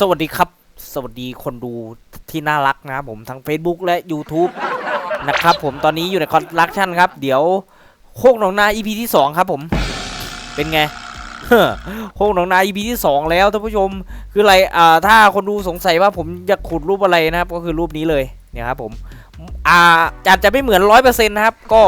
สวัสดีครับ สวัสดีคนดูที่น่ารักนะครับผมทั้ง Facebook และ YouTube นะครับผมตอนนี้อยู่ในคอนลักชันครับ เดี๋ยวโคกหนองนา EP ที่ 2 ครับผม เป็นไงโคกหนองนา EP ที่ 2 แล้วท่านผู้ชมคืออะไรอ่าถ้าคนดูสงสัยว่าผมอยากขุดรูปอะไรนะครับ ก็คือรูปนี้เลยเนี่ยครับผมอ่าอาจจะไม่เหมือนร้อยเปอร์เซ็นต์นะครับ ก็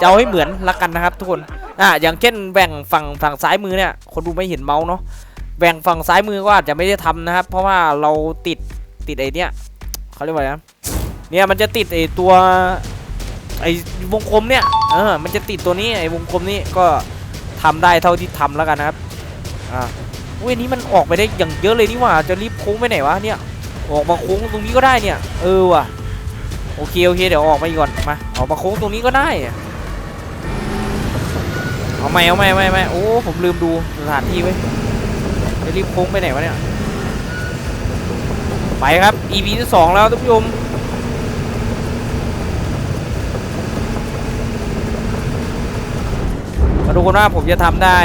จะเอาให้เหมือนละกันนะครับ ทุกคนอ่าอย่างเช่นแบ่งฝั่งฝั่งซ้ายมือเนี่ย คนดูไม่เห็นเมาส์เนาะ แบ่งฝั่งซ้ายมือก็อาจจะไม่ได้ทำนะครับ เพราะว่าเราติดติดไอ้เนี่ยเขาเรียกว่าอะไรนะเนี่ยมันจะติดไอ้ตัวไอ้วงกลมเนี่ยเออมันจะติดตัวนี้ไอ้วงกลมนี้ก็ทำได้เท่าที่ทำแล้วกันนะครับอ่าเว้ยนี้มันออกไปได้อย่างเยอะเลยนี่หว่าจะรีบโค้งไปไหนวะเนี่ยออกมาโค้งตรงนี้ก็ได้เนี่ย เออว่ะโอเคโอเคเดี๋ยวออกมาอีก่อนมาออกมาโค้งตรงนี้ก็ได้อะเอาไม่เอาไม่ไม่ไม่โอ้ผมลืมดูสถานที่ไว้ จะรีบโค้งไปไหนวะเนี่ย ไปครับ EP ที่สองแล้วทุกผู้ชมมาดูกันว่าผมจะทำได้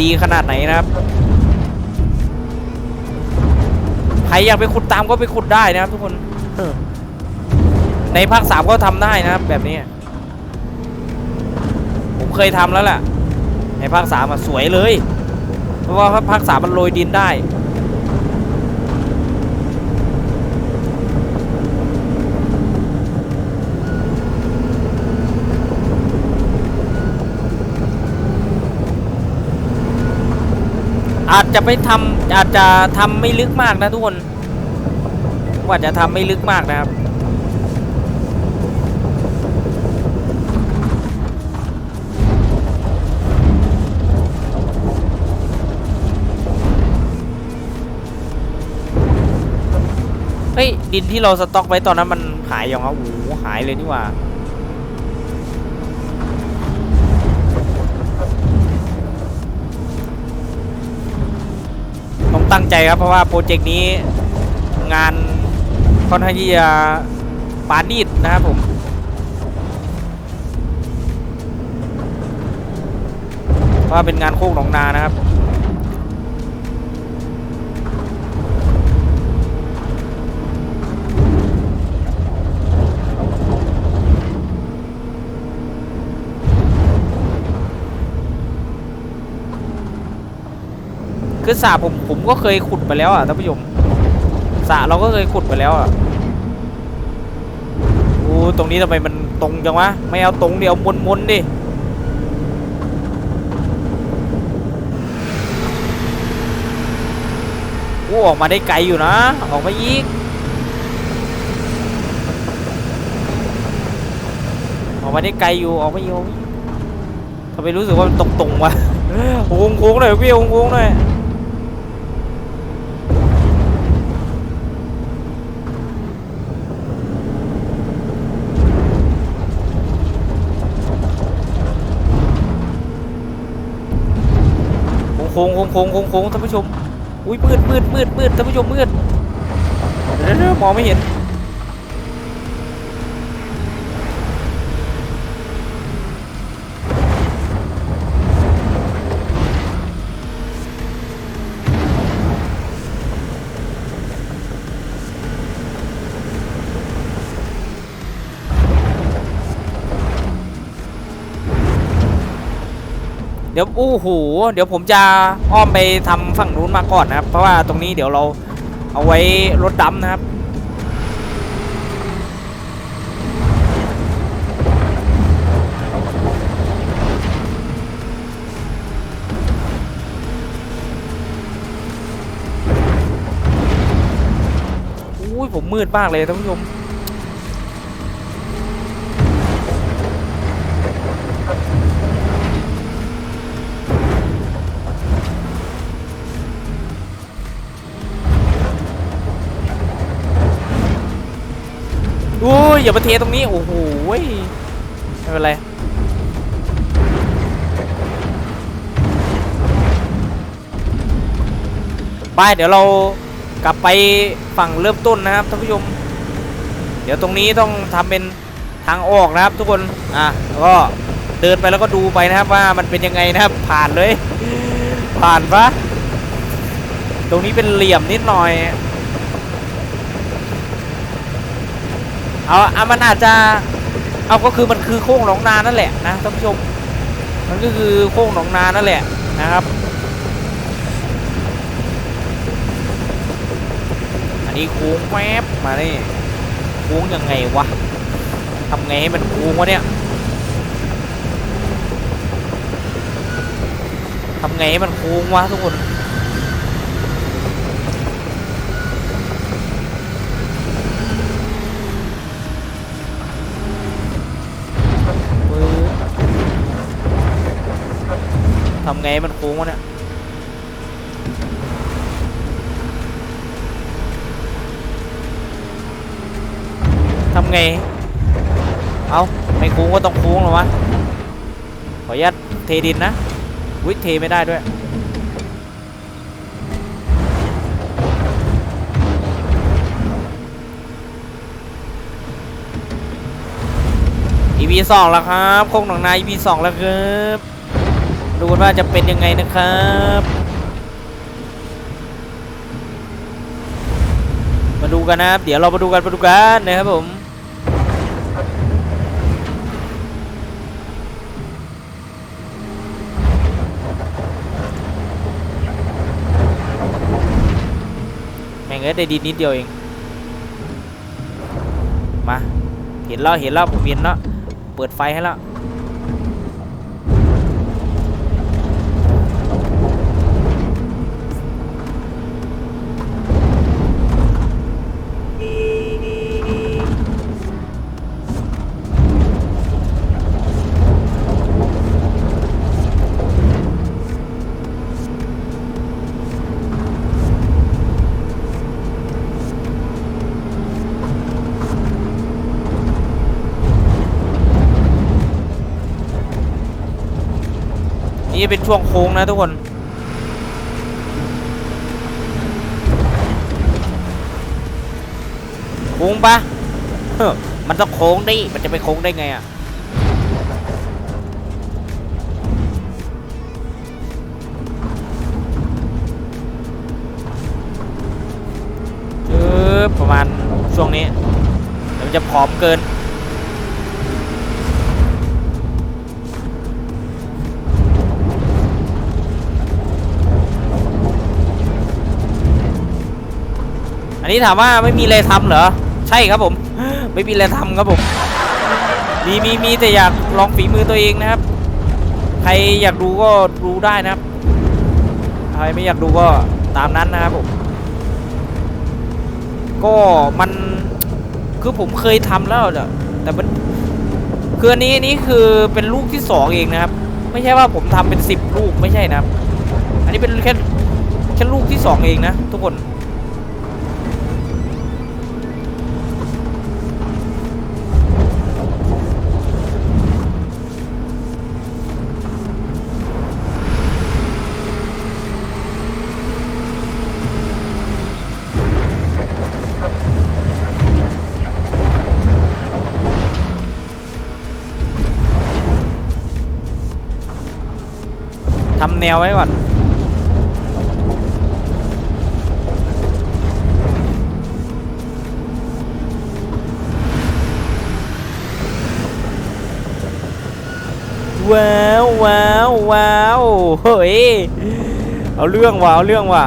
ดีขนาดไหนนะครับ ใครอยากไปขุดตามก็ไปขุดได้นะครับทุกคนเออในภาคสามก็ทำได้นะครับ แบบนี้ ผมเคยทำแล้วแหละในภาคสามอะสวยเลย เพราะว่าภาคสามมันโรยดินได้อาจจะไปทำอาจจะทำไม่ลึกมากนะทุกคนว่าจะทำไม่ลึกมากนะครับ ฮ้ย ดินที่เราสต็อกไว้ตอนนั้นมันหายยังครับโอ้โหหายเลยนี่ว่าต้องตั้งใจครับเพราะว่าโปรเจกต์นี้งานค่อนข้างที่จะปานีดนะครับผมเพราะว่าเป็นงานโคกหนองนานะครับ คือสระผมผมก็เคยขุดไปแล้วอะท่านผู้ชมสระเราก็เคยขุดไปแล้วอะโอ้ตรงนี้ทำไมมันตรงจังวะไม่เอาตรงเดียวมนมนๆดิโอ้ออกมาได้ไกลอยู่นะ ออกมาอีกออกมาได้ไกลอยู่ออกมาอีกทำไมรู้สึกว่ามันตรงตรงๆวะโค้งโค้งๆหน่อยพี่โค้งโค้งๆหน่อย โค้งโค้งโค้งโค้งโค้งท่านผู้ชม อุ้ยมืดมืดมืดมืดท่านผู้ชมมืดเดี๋ยวเดี๋ยวมองไม่เห็น เดี๋ยวโอ้โหเดี๋ยวผมจะอ้อมไปทำฝั่งนู้นมาก่อนนะครับ เพราะว่าตรงนี้เดี๋ยวเราเอาไว้รถดำนะครับ อุ้ยผมมืดมากเลยท่านผู้ชม อย่ามาเทตรงนี้ โอ้โหไม่เป็นไรไปเดี๋ยวเรากลับไปฝั่งเริ่มต้นนะครับท่านผู้ชม เดี๋ยวตรงนี้ต้องทำเป็นทางออกนะครับทุกคน อะแล้วก็เดินไปแล้วก็ดูไปนะครับว่ามันเป็นยังไงนะครับ ผ่านเลย ผ่านปะตรงนี้เป็นเหลี่ยมนิดหน่อย เอาเอามันอาจจะเอาก็คือมันคือโค้งหนองนานั่นแหละนะท่านผู้ชมมันก็คือโค้งหนองนานั่นแหละนะครับ อันนี้โค้งแวบมาเนี่โค้งยังไงวะทำไงให้มันโค้งวะเนี่ยทำไงให้มันโค้งวะทุกคน ปึ๊บทำ ไงมันโค้งวะเนี่ยทำไง เอาไม่โค้งก็ต้องโค้งหรอวะ ขออนุญาตเทดินนะวิเทไม่ได้ด้วย EP สองแล้วครับโค้งหนองนา EP สองแล้วครับ ดูกันว่าจะเป็นยังไงนะครับมาดูกันนะครับ เดี๋ยวเรามาดูกันมาดูกันนะครับผมแม่งเอ้ยได้ดีนิดเดียวเอง มา เห็นแล้วเห็นแล้วผมเห็นแล้วเปิดไฟให้แล้ว นี่เป็นช่วงโค้งนะทุกคน โค้งปะมันต้องโค้งดิ มันจะไปโค้งได้ไงอะประมาณช่วงนี้มันจะผอมเกิน นี้ถามว่าไม่มีอะไรทำเหรอ ใช่ครับผม ไม่มีอะไรทำครับผม มีมีมีแต่อยากลองฝีมือตัวเองนะครับ ใครอยากดูก็ดูได้นะครับ ใครไม่อยากดูก็ตามนั้นนะครับผม ก็มันคือผมเคยทำแล้วแต่มันคืออันนี้นี้คือเป็นลูกที่สองเองนะครับ ไม่ใช่ว่าผมทำเป็นสิบลูกไม่ใช่นะครับ อันนี้เป็นแค่แค่ลูกที่สองเองนะทุกคน แนวไว้ก่อนว้าวว้าวว้าวเฮ้ยเอาเรื่องว่ะเอาเรื่องว่ะ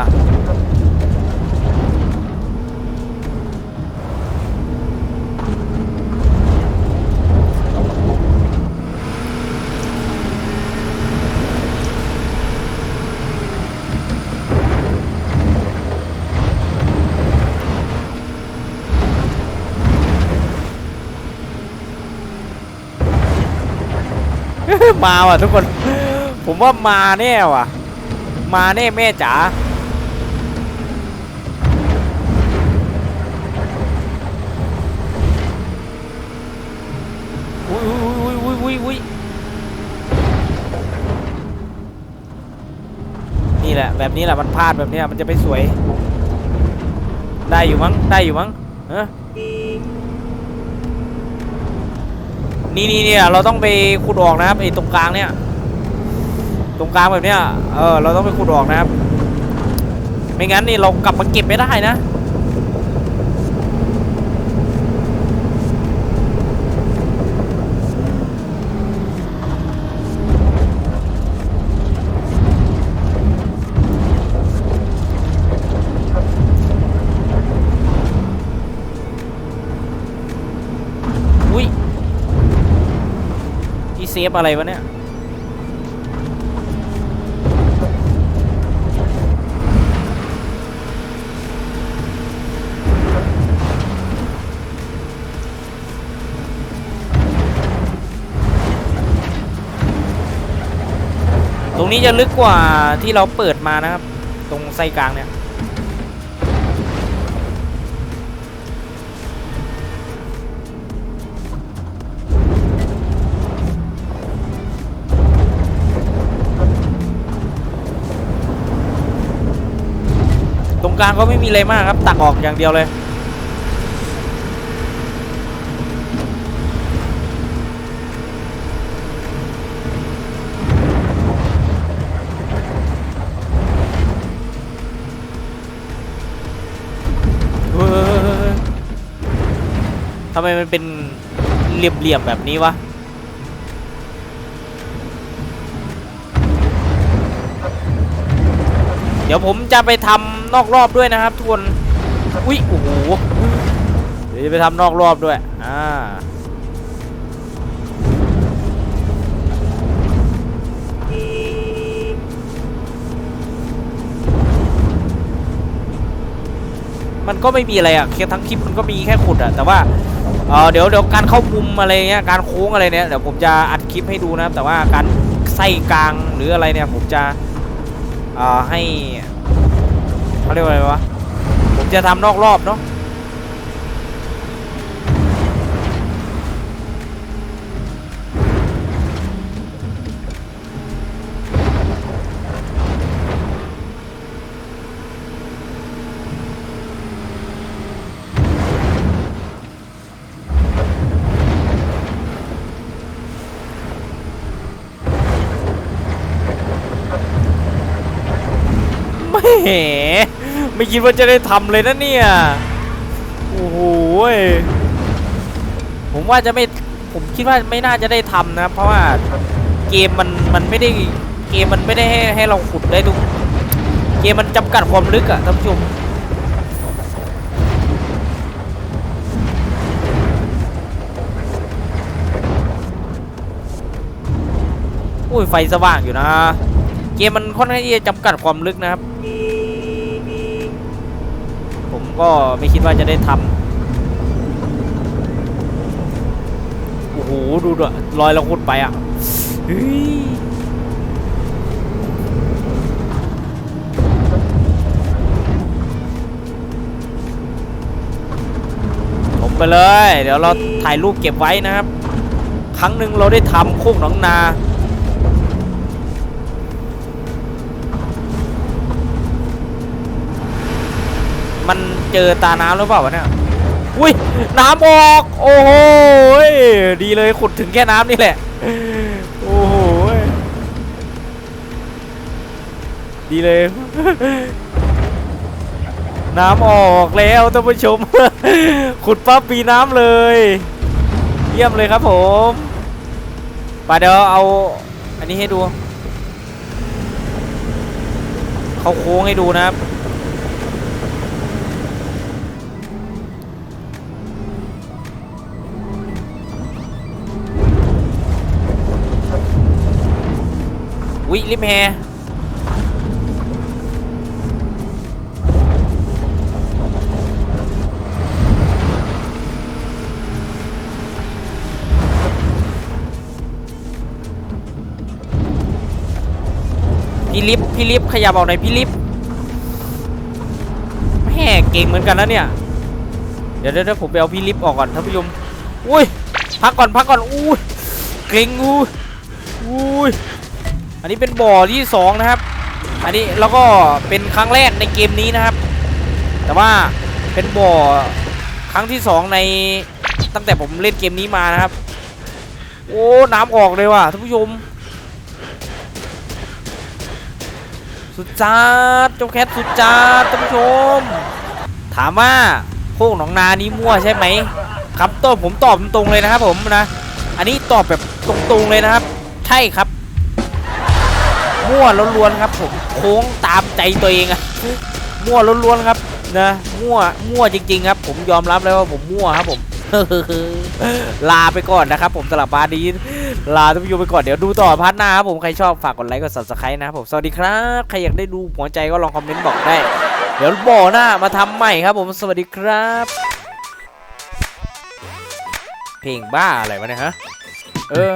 มาว่ะทุกคน ผมว่ามาแน่ว่ะ มาแน่แม่จ๋าอุ้ยอุ้ยอุ้ยอุ้ยอุ้ยนี่แหละ แบบนี้แหละมันพลาดแบบนี้มันจะไม่สวย ได้อยู่มั้ง ได้อยู่มั้งเออ นี่นี่เนี่ยเราต้องไปขุดออกนะครับไอ้ตรงกลางเนี่ย ตรงกลางแบบเนี้ยเออเราต้องไปขุดออกนะครับ ไม่งั้นนี่เรากลับมาเก็บไม่ได้นะ ซฟอะไรวะเนี่ยตรงนี้จะลึกกว่าที่เราเปิดมานะครับ ตรงไส้กลางเนี่ยางก็ไม่มีอะไรมากครับ ตักออกอย่างเดียวเลยเฮ้ยทำไมมันเป็นเหลี่ยมๆแบบนี้วะ เดี๋ยวผมจะไปทำนอกรอบด้วยนะครับทุกคนอุ๊ยโอ้โหเดี๋ยวจะไปทำนอกรอบด้วยอ่ามันก็ไม่มีอะไรอะแค่ทั้งคลิปมันก็มีแค่ขุดอะแต่ว่าเออเดี๋ยวเดี๋ยวการเข้ามุมอะไรเงี้ยการโค้งอะไรเนี่ยเดี๋ยวผมจะอัดคลิปให้ดูนะครับแต่ว่าการไส้กลางหรืออะไรเนี่ยผมจะ ให้เขาเรียกว่าอะไรวะผมจะทำนอกรอบเนาะ ไม่ไม่คิดว่าจะได้ทำเลยนะเนี่ย โอ้โหผมว่าจะไม่ ผมคิดว่าไม่น่าจะได้ทำนะ เพราะว่าเกมมันมันไม่ได้เกมมันไม่ได้ให้ให้เราขุดได้ทุกเกมมันจำกัดความลึกอะท่านผู้ชมอุ้ยไฟสว่างอยู่นะ เกมมันค่อนข้างที่จะจำกัดความลึกนะครับ ผม ก็ไม่คิดว่าจะได้ทำโอ้โห ดูด้วยรอยเราขุดไปอะเฮ้ยผมไปเลย เดี๋ยวเราถ่ายรูปเก็บไว้นะครับ ครั้งหนึ่งเราได้ทำโคกหนองนามัน เจอตาน้ำหรือเปล่าวะเนี่ยอุ้ยน้ำออกโอ้โหดีเลยขุดถึงแค่น้ำนี่แหละโอ้โหดีเลย น้ำออกแล้วท่านผู้ชม ขุดปั๊บปีน้ำเลย เยี่ยมเลยครับผมไปเดี๋ยวเอาอันนี้ให้ดู เขาโค้งให้ดูนะครับ วิลิมแฮพี่ลิฟพี่ลิฟขยับออกหน่อยพี่ลิฟแม่เก่งเหมือนกันนะเนี่ย เดี๋ยวเดี๋ยวผมไปเอาพี่ลิฟออกก่อนท่านผู้ชมอุ้ยพักก่อนพักก่อนอุ้ยเกรงอุ้ยอุ้ย อันนี้เป็นบ่อที่สองนะครับ อันนี้แล้วก็เป็นครั้งแรกในเกมนี้นะครับ แต่ว่าเป็นบ่อครั้งที่สองในตั้งแต่ผมเล่นเกมนี้มานะครับ โอ้น้ำออกเลยว่ะท่านผู้ชมสุดจัดเจ้าแคทสุดจัดท่านผู้ชม ถามว่าโคกหนองนานี้มั่วใช่ไหมคำตอบผมตอบตรงเลยนะครับผมนะ อันนี้ตอบแบบตรงๆเลยนะครับ ใช่ครับ มั่วล้วนๆครับผมโค้งตามใจตัวเองอะมั่วล้วนๆครับนะมั่วมั่วจริง ๆ ครับ ผมยอมรับเลยว่าผมมั่วครับผมลาไปก่อนนะครับ ผมสำหรับพาร์ทนี้ลาท่านผู้ชมไปก่อนเดี๋ยวดูต่อพาร์ทหน้าครับผมใครชอบฝากกดไลค์กด subscribe นะครับผมสวัสดีครับใครอยากได้ดูหัวใจก็ลองคอมเมนต์บอกได้ เดี๋ยวบ่อหน้ามาทำใหม่ครับ ผมสวัสดีครับ เพลงบ้าอะไรวะเนี่ยฮะเออ